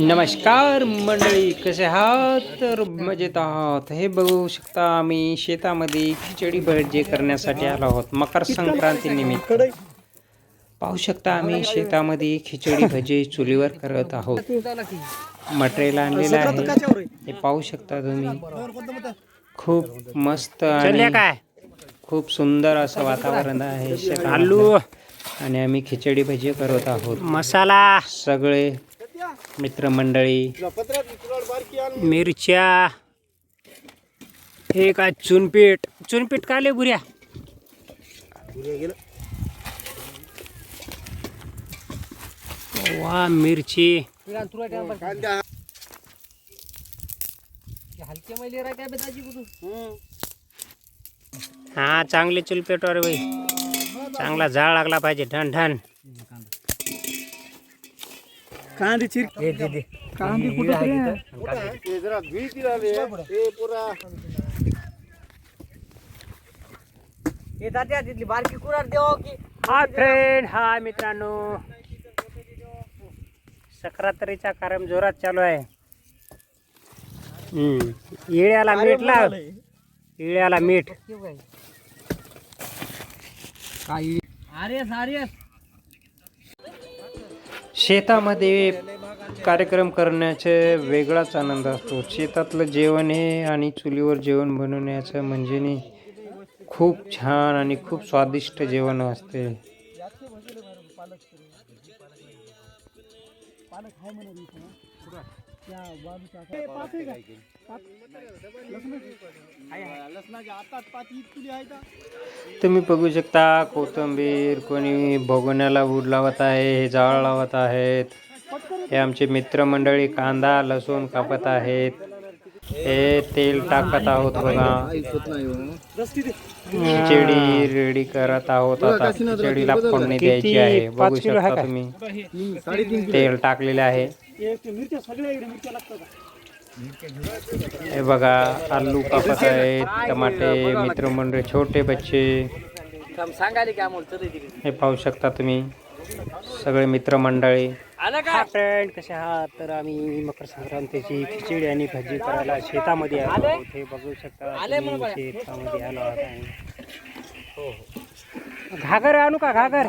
नमस्कार मंडळी कसे आहात? तर मजेत आहात. हे बघू शकता आम्ही शेतामध्ये खिचडी भजी करण्यासाठी आलो आहोत. मकर संक्रांती निमित्त. पाहू शकता आम्ही शेतामध्ये खिचडी भजी चुलीवर करत आहोत. मटेरियल आणलेलं आहे. हे पाहू शकता तुम्ही. खूप मस्त आणि खूप सुंदर असं वातावरण आहे. आणि आम्ही खिचडी भजी करत आहोत. मसाला. सगळे मित्रमंडळी मिरच्या हे काय चुनपीठ चुनपीठ का ले बुऱ्या वा मिरची. हा चांगले चुलपेटवर बाई. चांगला जाळ लागला पाहिजे ढण ढण कांदे चिर कांदे कुठं हा फ्रेंड हा मित्रांनो. सक्रातरीचा कार्यक्रम जोरात चालू आहे. हम्म. इळ्याला मीठ लाव. इळ्याला मीठ. शेतामध्ये कार्यक्रम करण्याचे वेगळाच आनंद असतो. शेतातलं जेवण हे आणि चुलीवर जेवण बनवण्याचं म्हणजे खूप छान आणि खूप स्वादिष्ट जेवण असते. तुम्ही बघू शकता कोथिंबीर कोणी भोगोण्याला ऊड लावत आहे हे जाळ लावत आहेत. हे आमचे मित्रमंडळी कांदा लसूण कापत आहेत. हे तेल टाकत आहोत बघा. खिचडी रेडी करत आहोत आता. खिचडीला फोडणी द्यायची आहे. बघू आहे शकता? तुम्ही. तेल टाकलेले आहे. हे बघा आलू कापत आहेत टमाटे मित्रमंडळ छोटे बच्चे. हे पाहू शकता तुम्ही. सगळे मित्रमंडळी. हा फ्रेंड कसे आहात? तर आम्ही मकर संक्रांतीची खिचडी आणि भजी करायला शेतामध्ये आलो आहोत. हे बघू शकता शेतामध्ये आलो आहात आम्ही. घागर आणू का घागर?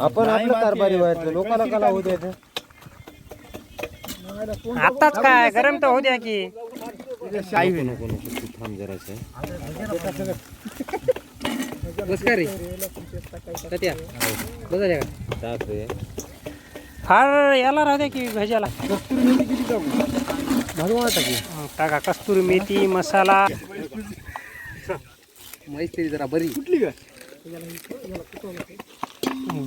आपण आपलं कारभारी व्हायचं लोकांना कला होऊ द्यायचं. आताच काय गरम तर होऊ द्या की. फार याला राहू द्या की भज्याला हं, टाका कस्तुरी मेथी मसाला. जरा बरी. कुठली का?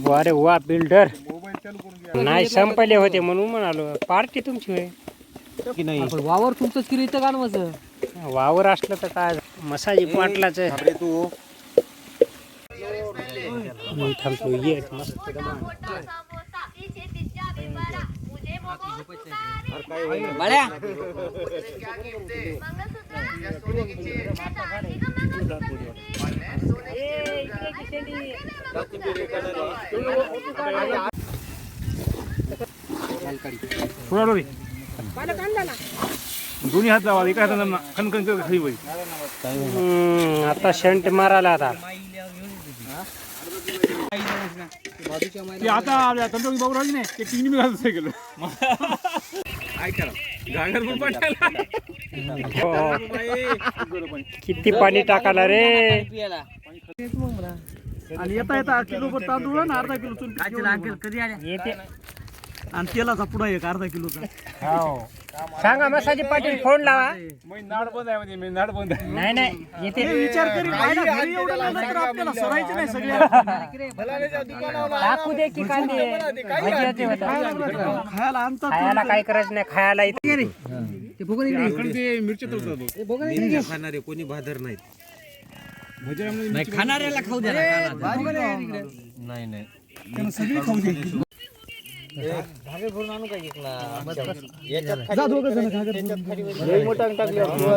वारे वा बिल्डर. नाही संपले होते म्हणून म्हणालो पार्टी तुमची होय. की नाही? वावर तुमचंच केलं इथं गाणवाचं वावर असलं तर काय? मसाजी पाटलाच. अरे तू. मी थांबतो ये. मस्त दोन्ही हात जावा एका हातानं खनखन कर खाली हम्म, आता शंट मारायला आता. ते आता आपल्या तंत्रज्ञ बाबू राहिले नाही ते तीन मी घालत नाही घागर पण पाठायला हो. किती पाणी टाकायला रे? आणि येता येता किलो तांदूळ आणि अर्धा किलो चुन कधी येते. आणि तेलाचा पुढा एक अर्धा किलोचा. हो सांगा मसाजी पाटील फोन लावा. मी नाड बंद आहे म्हणजे मी नाड बंद आहे. नाही नाही येते. विचार करीत पाहिला घरी एवढं लागलं तर आपल्याला सरायचं नाही सगळ्या टाकू दे की कांदे भजियाचे होतात. खायला आणतात खायला काय करायचं नाही खायला इथे. ते बघून इकडे पण ते मिरच्या तळतात इकडे खाणारे कोणी भादर नाहीत. भज्यामध्ये नाही खाणाऱ्याला खाऊ द्या. नाही नाही. सगळी खाऊ दे.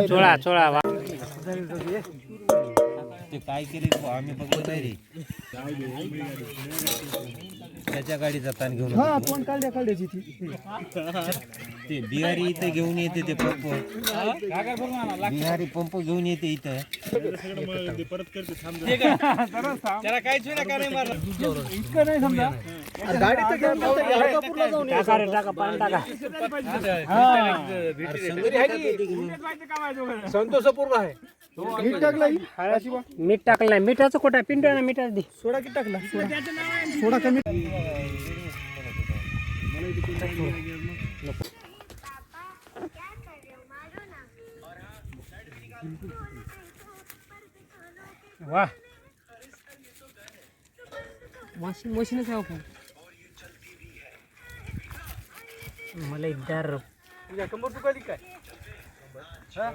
चोळा चोळा वा. ते काय केले आम्ही बघत नाही रे. त्याच्या गाडीचा ताण घेऊन हा काढल्या काढल्याची ती ते बिहारी इथे घेऊन येते ते पंप. बिहारी पंप घेऊन येते इथं. इतकं नाही की. टाका रे टाका पाणी टाका. संतोषपूर्ण आहे. मीठ टाकला ही? काशीबा. मीठ टाकलं नाही. मिठाचं कुठं आहे? पिंड आहे ना मिठाचं दे. सोडा किती टाकला? सोडा. सोडा कमी. वा. वॉशिंग मशीनच आहे आपण मला एकदा तुझ्या कंबर दुखाली काय? हा?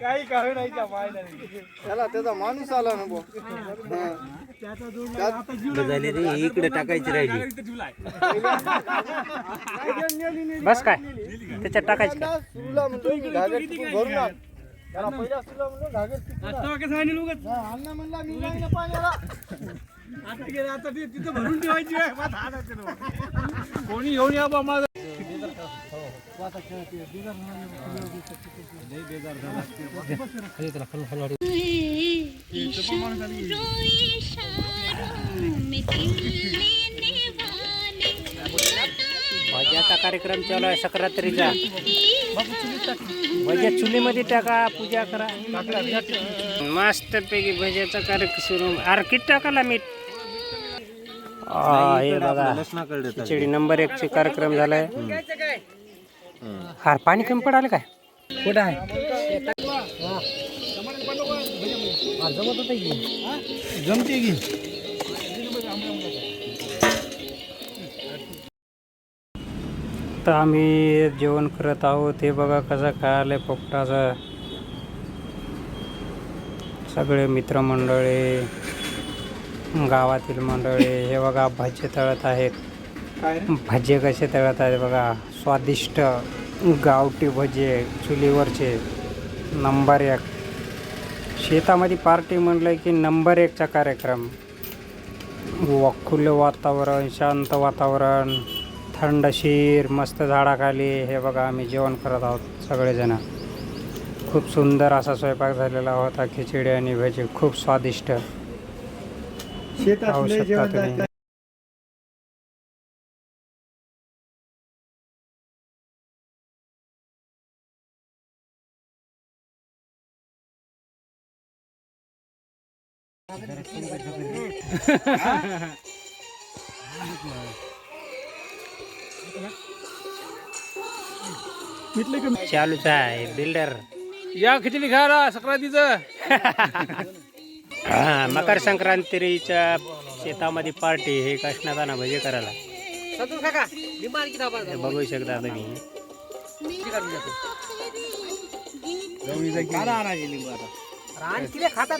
काही काही नाही त्याला त्याचा माणूस आला ना झाले रे इकडे टाकायची राहिली बस काय त्याच्यात टाकायचं घागर टिपून भरून आण. त्याला पहिला सुरूला म्हणलो घागर टिपून आण. हा, अण्णा म्हणला मी नाही ना पाण्याला कोणी घेऊन या बा माझं भज्याचा कार्यक्रम चालू आहे सक्रात्रीचा भज्या चुलीमध्ये टाका पूजा करा मस्त पैकी भज्याचा कार्यक्रम सुरू अरे किती टाकाला मीठ आ, हे बघा. लसणाकडे खिचडी नंबर एक चे कार्यक्रम झालाय. हार पाणी कमी पडाले काय? कुठं आहे? जमते की? तर आम्ही जेवण करत आहोत. हे बघा कसं खायला पोपटाचं. सगळे मित्रमंडळी. गावातील मंडळी हे बघा भजे तळत आहेत. भजे कसे तळत आहेत बघा. स्वादिष्ट गावठी भजे चुलीवरचे. नंबर एक. शेतामध्ये पार्टी म्हणलं की नंबर एकचा कार्यक्रम. वा खुलं वातावरण शांत वातावरण थंडशीर मस्त झाडाखाली. हे बघा आम्ही जेवण करत आहोत सगळेजण. खूप सुंदर असा स्वयंपाक झालेला होता. खिचडी आणि भजी खूप स्वादिष्ट. शकता जेवण तुम्ही. जायचं. चालूच आहे बिल्डर. या खिचडी खायला सक्रातीचं. हा मकर संक्रांतीच्या शेतामध्ये पार्टी हे कष्णात ना भजे करायला. हे बघू शकता तुम्ही. खातात